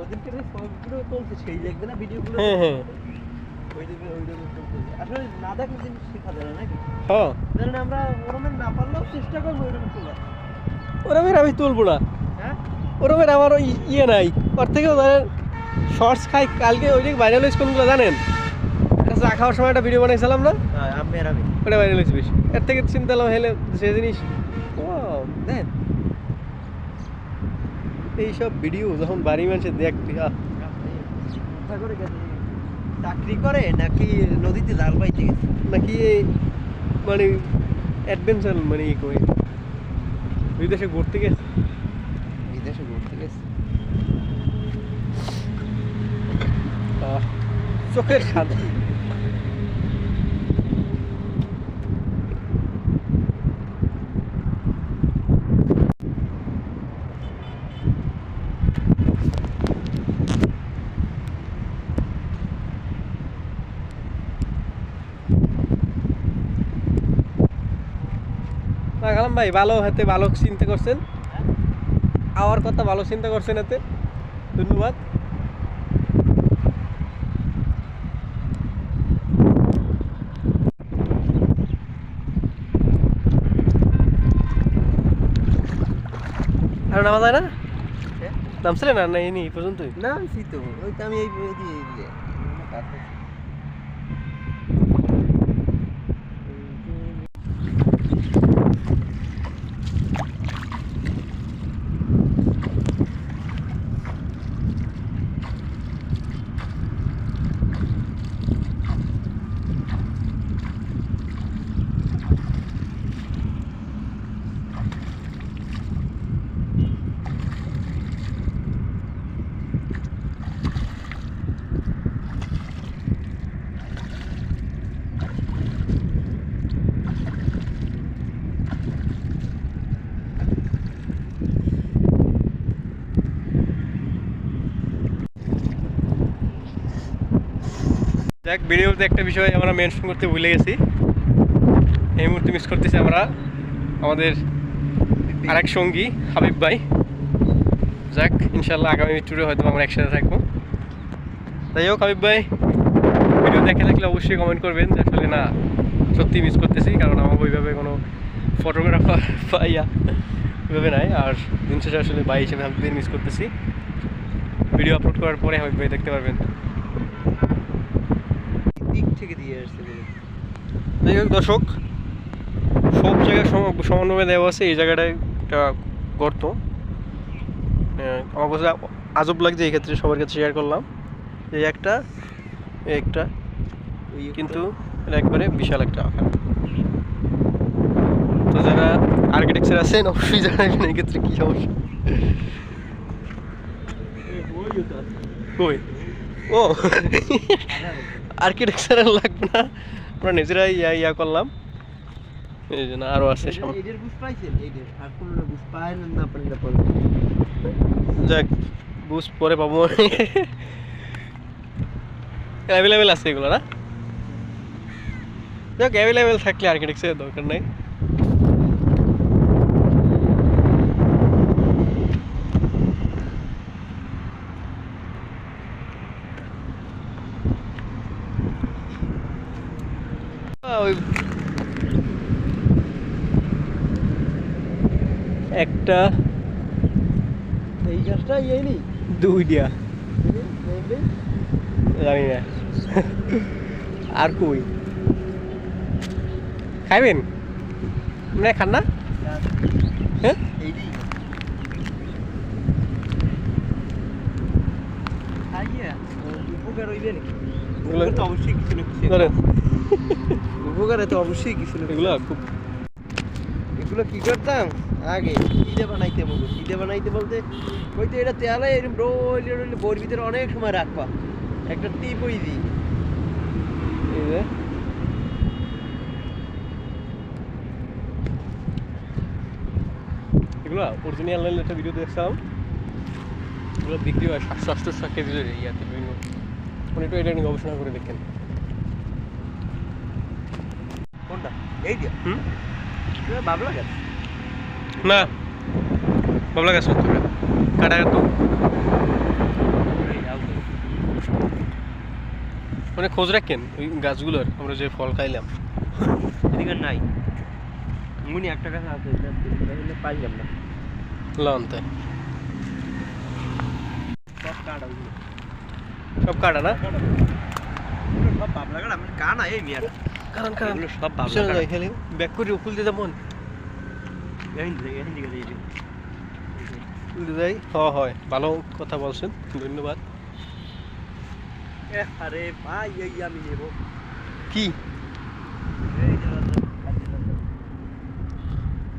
ওদিনকে যে ছবিগুলো সেই দেখবে না ভিডিওগুলো? হ্যাঁ হ্যাঁ। ওই দেখবে ওই দেখবে তুলছে আসলে না দেখলে জিনিস শেখা যায় নাকি? হ্যাঁ। ধরেন আমরা ওরমের না পারলেও চেষ্টা করব তোলার ওরমের আমি তুলবো না। হ্যাঁ? ওরমের আমার ওই ইয়ে নাই। ওর থেকেও ধরেন শর্টস খাই কালকে ওই যে ভাইরাল হয়েছে কোনগুলো জানেন? চা খাওয়ার সময় একটা ভিডিও বানাইছিলাম না? হ্যাঁ আমি আর আমি। ওটা ভাইরাল হয়েছে বেশি। এর থেকে চিন্তা হেলে সে জিনিস ও দেন। এইসব ভিডিও যখন বাড়ি করে গেছে চাকরি করে নাকি নদীতে জাল পাইতে গেছে? নাকি মানে অ্যাডভেঞ্চার মানে ই করে। বিদেশে ঘুরতে গেছে? বিদেশে ঘুরতে গেছে। চোখের শান্তি কালাম ভাই ভালো হাতে ভালো চিন্তা করছেন। আওয়ার কথা ভালো চিন্তা করছেন এতে ধন্যবাদ। আর নামা যায় না? হ্যাঁ? নামছিলে না এই নি পর্যন্তই? না তো ওই তো আমি এই এই দিয়ে এই দিয়ে কাটতেছি। দেখ ভিডিওতে একটা বিষয় আমরা মেনশন করতে ভুলে গেছি। এই মুহূর্তে মিস করতেছি আমরা আমাদের আরেক সঙ্গী, হাবিব ভাই। যাক ইনশাল্লাহ আগামী ট্যুরে হয়তো আমরা একসাথে থাকব। যাই হোক, হাবিব ভাই ভিডিও দেখে থাকলে অবশ্যই কমেন্ট করবেন যে আসলে না সত্যি মিস করতেছি, কারণ আমার ওইভাবে কোনো ফটোগ্রাফার পাইয়া ওইভাবে নাই। আর দিন শেষে আসলে ভাই হিসেবে হাবিব মিস করতেছি। ভিডিও আপলোড করার পরে হাবিব ভাই দেখতে পারবেন দিক থেকে দিয়ে আসছে বলে। যাই হোক দর্শক সব জায়গায় সম- সমানভাবে দেওয়া আছে এই জায়গাটায় একটা গর্ত। আমার কাছে আজব লাগছে এই ক্ষেত্রে সবার কাছে শেয়ার করলাম। এই একটা একটা কিন্তু এটা একবারে বিশাল একটা আকার। তো যারা আর্কিটেকচার আছেন অবশ্যই জানাবেন এই ক্ষেত্রে কী সমস্যা। কই ও। আর্কিটেকচার লাগবে না। আমরা নিজেরাই ইয়া ইয়া করলাম। এই জন্য আরও আছে সামনে এইটার বুঝ পাইছেন? এইটার আর কোনো বুঝ পায় না না পারেন না পারেন যাক বুঝ পরে পাবো। অ্যাভেলেবেল আছে এগুলো না? যাক অ্যাভেলেবেল থাকলে আর্কিটেকচারের দরকার নাই আহ, ওই একটা এই গাছটা ইয়ে নি দুইটা জানি না। আর কই? খাইবেন? মানে খান না। হ্যাঁ? নাকি? তো অবশ্যই কিছু না কিছু। ধরেন। উপকারে তো অবশ্যই কিছু না কিছু। এগুলো খুব এগুলো কি করতাম? আগে কিদে বানাইতে বলব কিদে বানাইতে বলতে ওই তো এটা তেলে এরকম রোলে রোলে বইয়ের ভিতরে অনেক সময় রাখবা। একটা টিপ ওই দিই এগুলো অরিজিনাল লাইন একটা ভিডিও দেখছিলাম। এগুলো বিক্রি হয় সাতশো আটশো কেজি ইয়াতে বিভিন্ন। মানে একটু এটা নিয়ে গবেষণা করে দেখেন। কোনটা? এই হুম? বাবলা গাছ না বাবলা গাছ করতে কাটা তো মানে খোঁজ রাখেন ওই গাছগুলোর আমরা যে ফল খাইলাম। এদিকে নাই। মুনি একটা কাছে আছে পাইলাম না। লন্তে সব কাটা। সব কাটা না? সব বাবলা কাটা মানে কানা এই মিয়াটা। কারণ কারণ। এগুলো সব বাবলা চলে কাটা যাই ব্যাক করে উকুল দিতে মন এই দিকে এই দিকে এই দিকে। উকুল দিতে যাই। হ হয়। ভালো কথা বলছেন। ধন্যবাদ। আরে ভাই এই আমি নেব। কি।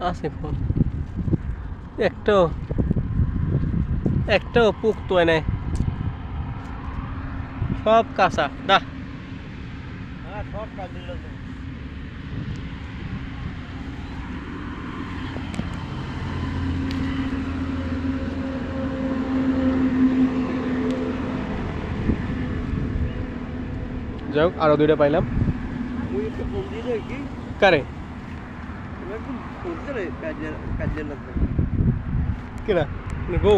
আছে ফোন। একটাও একটাও পুক তো নাই সব কাঁচা। হ্যাঁ সব কাজে লজ্জা। যাই হোক আরও দুইটা পাইলাম। কারে? কাজের কাজের। কেনা গো।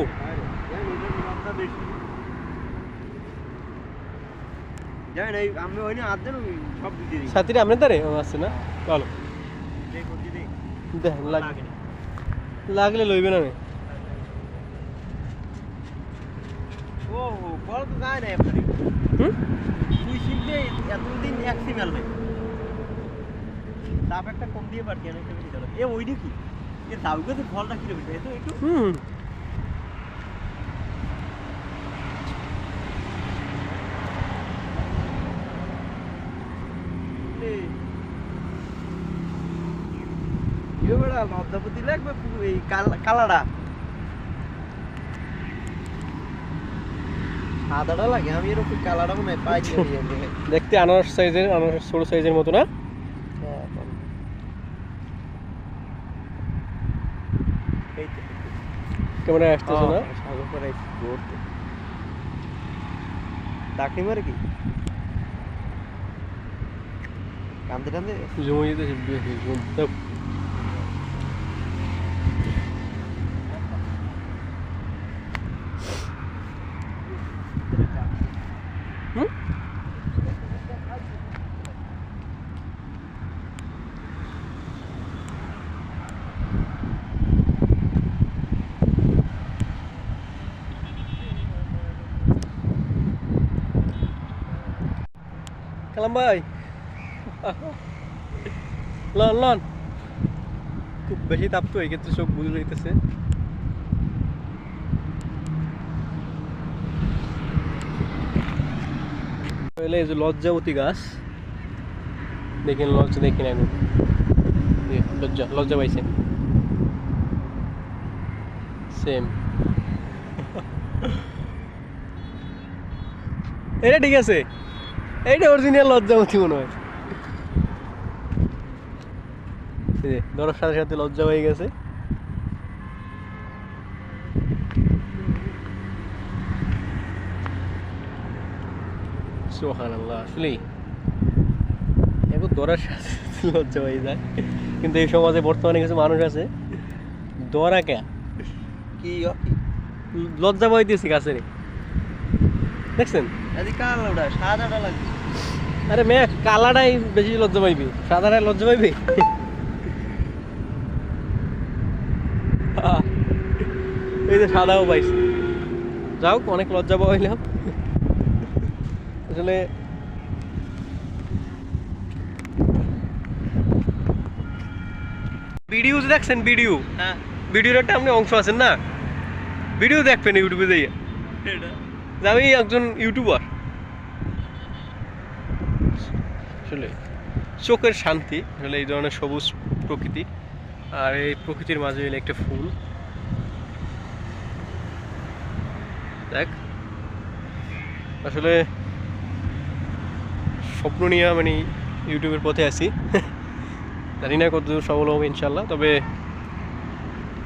আরে, জানি এটার লজ্জা বেশি। জানি না, এই আমি ওই না হাত দেন আমি সব দিয়ে দিই। সাথীরা আপনার তারে ও আছে না? ভালো। দেখ, দিই। দেখ লাগ লাগে লাগলে লইবে না। ও বল তো যায় না এবারে হুম? তুই শিখবে এতদিন এক সিমেল নেই। তাপ একটা কম দিয়ে পারতি অনেক টাকা দিতে এ ওই দেখি এ দাউকে তো ফলটা কীরকম হইছে? এ তো একটু হুম এ, বেড়া লাগবে এই কাল- কালাটা সাদাটা লাগে আমি এরকম কালাটা মনে পাই দেখতে আনারস সাইজের আনারস ছোট সাইজের মতো না? ক্যামেরা আসতেছে না? ডাকি মারে কি? কান্দে টান্দে যেতেছে বেশি জম- দেখ। হুম কালাম ভাই লন লন খুব বেশি তাপ তো, এই ক্ষেত্রে চোখ বুঝে যাইতেছে। তাহলে এই যে লজ্জাবতী গাছ। দেখেন, লজ্জা দেখেন এখন লজ্জা লজ্জা পাইছে সেম এটা ঠিক আছে। এইটা অরিজিনাল লজ্জাবতী মনে হয়। ধরার সাথে সাথে লজ্জা হয়ে গেছে। আল্লাহ সাথে লজ্জা যায়। কিন্তু এই সমাজে বর্তমানে কিছু মানুষ আছে। দরা কে? কি, লজ্জা পাইতেছি গাছে রে দেখছেন? আরে মেয়ে কালাটাই বেশি লজ্জা পাইবি। সাদাটাই লজ্জা পাইবি? এই যে সাদাও পাইছি। যাও অনেক লজ্জা পাইলাম আসলে ভিডিও দেখছেন ভিডিও? হ্যাঁ। ভিডিওর একটা আপনি অংশ আছেন না? ভিডিও দেখবেন ইউটিউবে যাইয়ে এটা। যে আমি একজন ইউটিউবার। আসলে চোখের শান্তি আসলে এই ধরনের সবুজ প্রকৃতি আর এই প্রকৃতির মাঝে এলে একটা ফুল। দেখ আসলে স্বপ্ন নিয়ে মানে ইউটিউবের পথে আছি। জানি না কতদূর সফল হবে ইনশাল্লাহ তবে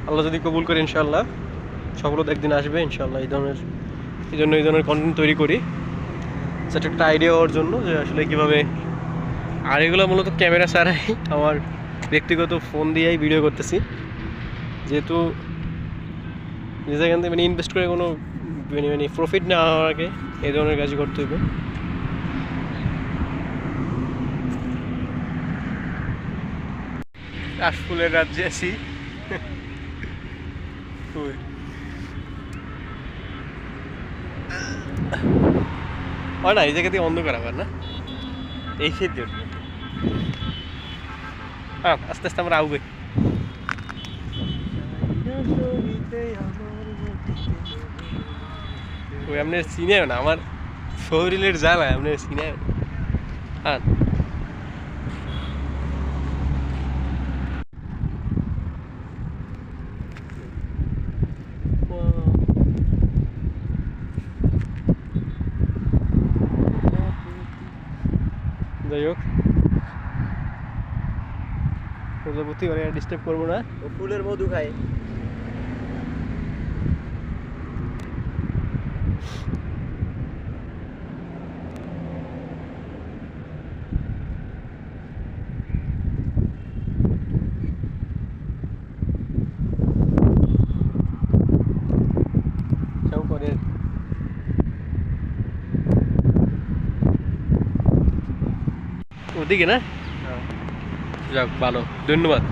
আল্লাহ যদি কবুল করে ইনশাল্লাহ সফলতা একদিন আসবে ইনশাল্লাহ এই ধরনের এই জন্য এই ধরনের কন্টেন্ট তৈরি করি। সেটা একটা আইডিয়া হওয়ার জন্য যে আসলে কীভাবে আর এগুলো মূলত ক্যামেরা ছাড়াই আমার ব্যক্তিগত ফোন দিয়েই ভিডিও করতেছি। যেহেতু এখান থেকে মানে ইনভেস্ট করে কোনো মানে মানে প্রফিট না হওয়ার আগে এই ধরনের কাজ করতে হবে কাশফুলের রাজ্যে আছি। হয় না, এই জায়গা দিয়ে অন্ধকার আবার, না? এই ক্ষেত্রে হ্যাঁ আস্তে আস্তে আমরা আউবে। ওই আপনার চিনে না, আমার শরীরের জ্বালা আপনি চিনে হ্যাঁ। যাই হোক। প্রজাপতি ওরা ডিস্টার্ব করব না। ফুলের মধু খায় চাও করে ওদিকে না? যাক ভালো। ধন্যবাদ।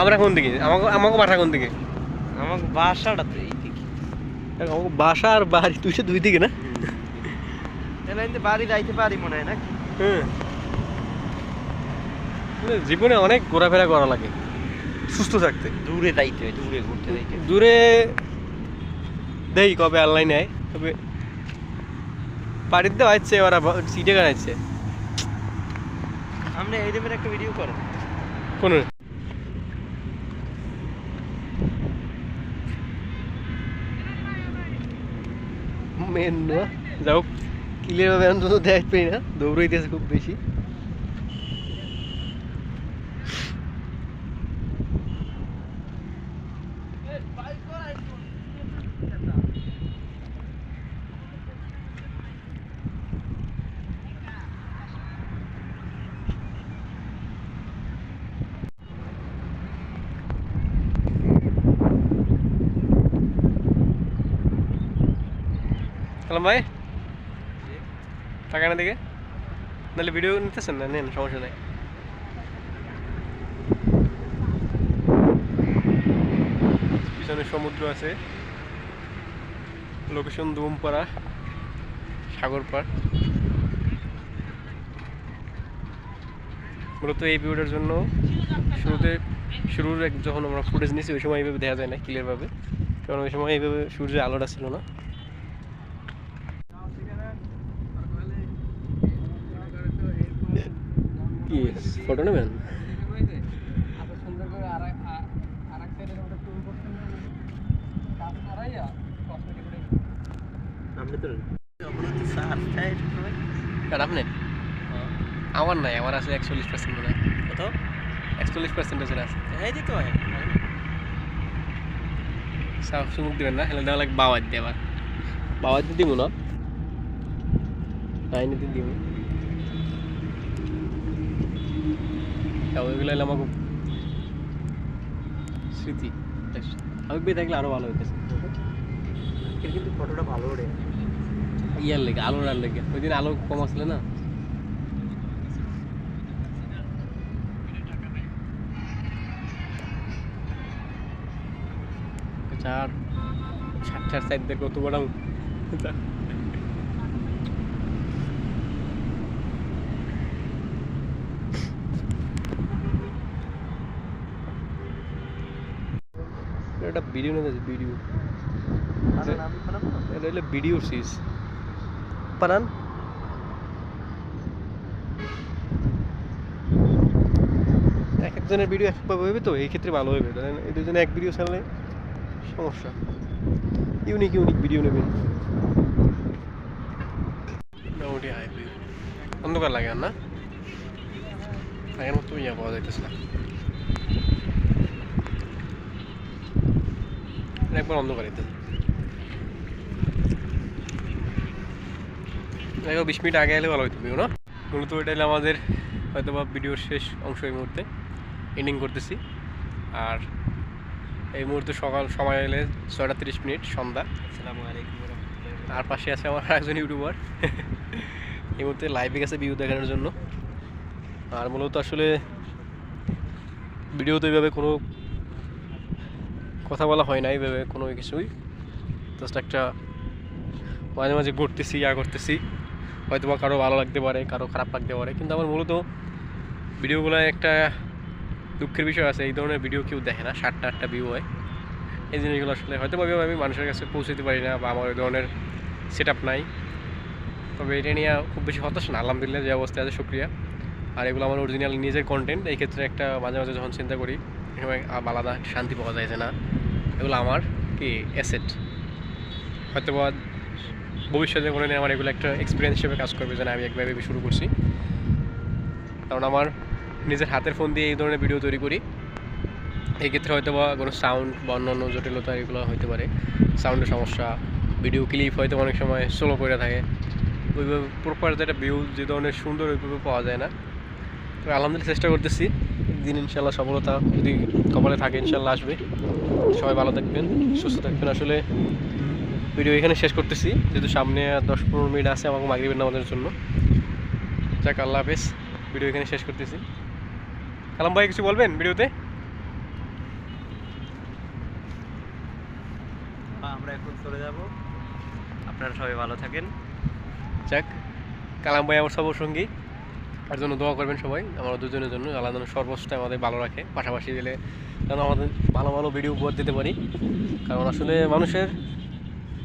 আমরা কোন দিকে? আমাকে আমাকে বাসা কোন দিকে? আমাকে বাসাটা তো এই দিকে। আমাকে বাসা আর বাড়ি তুই দুই দিকে না? বাড়ি যাইতে পারি মনে হয় নাকি? জীবনে অনেক ঘোরাফেরা করা লাগে। সুস্থ থাকতে। দূরে যাইতে হয় দূরে ঘুরতে যাইতে দূরে দেই কবে আল্লাহ নেয় তবে বাড়িতে আসছে ওরা সিটে গানাচ্ছে আপনি এই দেবের একটা ভিডিও করেন কোন? মেন না। যাও। ক্লিয়ার ভাবে অন্তত দেখবেই পাই না। দৌড়াইতেছে খুব বেশি। কালাম ভাই টাকা না দিকে নাহলে ভিডিও নিতেছেন না নেন সমস্যা নাই পিছনে সমুদ্র আছে লোকেশন দুমপাড়া সাগর পাড় মূলত এই ভিডিওটার জন্য শুরুতে শুরুর এক যখন আমরা ফুটেজ নিয়েছি ওই সময় এইভাবে দেখা যায় না ক্লিয়ারভাবে কারণ ওই সময় এইভাবে সূর্যের আলোটা ছিল না কি? ফটো নেবেন? আপনি? আমার নাই আমার আছে একচল্লিশ পার্সেন্ট মনে হয়। কত? একচল্লিশ পার্সেন্ট আছে। হ্যাঁ দিতে হয় সাফ সুমুখ দিবেন না হেলে দেওয়া লাগে বাবার দিয়ে আবার। বাবার দিয়ে দিব না। নাইনে দিয়ে দিব তাও এগুলো হলে আমাকে স্মৃতি আমি বেয়ে থাকলে আরও ভালো হইতেছে। কিন্তু ফটোটা ভালো ওঠে ইয়ার লেগে আলোর আর লেগে। ওই দিন আলো কম আসলে না? চার ষাট চার সাইড দিয়ে কত বড় একটা ভিডিও নিতে ভিডিও না। এটা হলো ভিডিও সিস পারান। এক একজনের ভিডিও একভাবে হবে তো এই ক্ষেত্রে ভালো হবে ধরেন এই দুজনে এক ভিডিও ছাড়লে সমস্যা। ইউনিক ইউনিক ভিডিও নেবেন মোটামুটি অন্ধকার লাগে আর না? আগের মতো ইয়া পাওয়া যাইতেছে না। একবার অন্ধকার এতে। দেখো বিশ মিনিট আগে এলে ভালো হতো ভিউ না? মূলত এটা আমাদের হয়তো বা ভিডিওর শেষ অংশ এই মুহূর্তে। এন্ডিং করতেছি। আর এই মুহূর্তে সকাল সময় এলে ছয়টা তিরিশ মিনিট সন্ধ্যা। আসসালামু আলাইকুম আর পাশে আছে আমার একজন ইউটিউবার। এই মুহূর্তে লাইভে গেছে ভিউ দেখানোর জন্য। আর মূলত আসলে ভিডিওতে এইভাবে কোনো কথা বলা হয় না এইভাবে কোনো কিছুই। জাস্ট একটা মাঝে মাঝে ঘুরতেছি, ইয়া করতেছি। হয়তো বা কারও ভালো লাগতে পারে, কারও খারাপ লাগতে পারে। কিন্তু আমার মূলত ভিডিওগুলো একটা দুঃখের বিষয় আছে, এই ধরনের ভিডিও কেউ দেখে না, সাতটা আটটা ভিউ হয়। এই জিনিসগুলো আসলে হয়তো ভাবে আমি মানুষের কাছে পৌঁছতে পারি না বা আমার ওই ধরনের সেট আপ নাই। তবে এটা নিয়ে খুব বেশি হতাশ না, আলহামদুলিল্লাহ যে অবস্থায় আছে, শুক্রিয়া। আর এগুলো আমার অরিজিনাল নিজের কন্টেন্ট এই ক্ষেত্রে একটা মাঝে মাঝে যখন চিন্তা করি আলাদা শান্তি পাওয়া যায় যে না। এগুলো আমার কি অ্যাসেট হয়তো বা ভবিষ্যতে কোনো দিন আমার এগুলো একটা এক্সপিরিয়েন্স হিসেবে কাজ করবে, যেন আমি একভাবে শুরু করছি। কারণ আমার নিজের হাতের ফোন দিয়ে এই ধরনের ভিডিও তৈরি করি। এই ক্ষেত্রে হয়তো বা কোনো সাউন্ড বা অন্যান্য জটিলতা এগুলো হতে পারে। সাউন্ডের সমস্যা ভিডিও ক্লিপ হয়তো অনেক সময় স্লো করে থাকে। ওইভাবে প্রপার যেটা ভিউ যে ধরনের সুন্দর ওইভাবে পাওয়া যায় না। তবে আলহামদুলিল্লাহ চেষ্টা করতেছি। দিন ইনশাল্লাহ সফলতা যদি কপালে থাকে ইনশাল্লাহ আসবে। সবাই ভালো থাকবেন সুস্থ থাকবেন। আসলে ভিডিও এখানে শেষ করতেছি যেহেতু সামনে দশ পনেরো মিনিট আছে আমাকে মাগরিবের নামাজের জন্য। যাক আল্লাহ হাফেজ ভিডিও এখানে শেষ করতেছি। কালাম ভাই কিছু বলবেন ভিডিওতে? আমরা এখন চলে যাব। আপনারা সবাই ভালো থাকেন। যাক কালাম ভাই আমার সবসঙ্গী তার জন্য দোয়া করবেন সবাই। আমরা দুজনের জন্য আল্লাহ যেন সর্বোচ্চ আমাদের ভালো রাখে পাশাপাশি গেলে যেন আমাদের ভালো ভালো ভিডিও উপহার দিতে পারি। কারণ আসলে মানুষের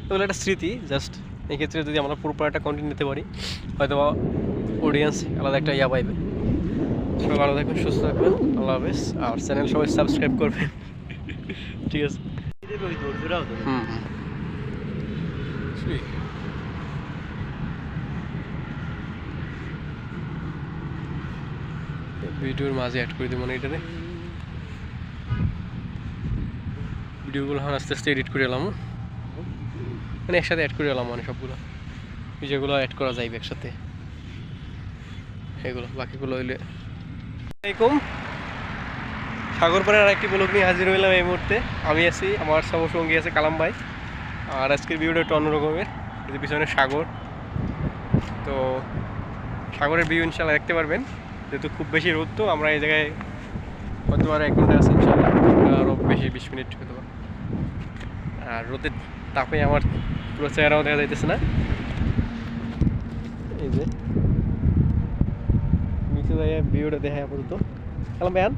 এগুলো একটা স্মৃতি জাস্ট এই ক্ষেত্রে যদি আমরা পুরোপুরি একটা কন্টেন্ট নিতে পারি হয়তো অডিয়েন্স আলাদা একটা ইয়া পাইবে। সবাই ভালো থাকবেন সুস্থ থাকবেন আল্লাহ হাফেজ। আর চ্যানেল সবাই সাবস্ক্রাইব করবেন। ঠিক আছে। হুম। হুম ভিডিওর মাঝে অ্যাড করে দেবো না এটাতে। ভিডিওগুলো এখন আস্তে আস্তে এডিট করে এলাম মানে একসাথে অ্যাড করে এলাম মানে সবগুলো। যেগুলো অ্যাড করা যাইবে একসাথে। এগুলো, বাকিগুলো হইলে। আসসালামাইকুম সাগর পাড়ের আরেকটি ব্লগ নিয়ে হাজির হইলাম এই মুহূর্তে। আমি আছি, আমার সব সঙ্গী আছে কালাম ভাই। আর আজকের ভিডিওটা একটু অন্যরকমের পিছনে সাগর। তো সাগরের ভিউ ইনশাল্লাহ দেখতে পারবেন। যেহেতু খুব বেশি রোদ তো আমরা এই জায়গায় হয়তো আর এক ঘণ্টা আছে আরও বেশি বিশ মিনিট হয়তো বা। আর রোদের তাপে আমার পুরো চেহারাও দেখা যাইতেছে না। এই যে। নিচে যাই ভিউটা দেখায় আপাতত। ভাই আন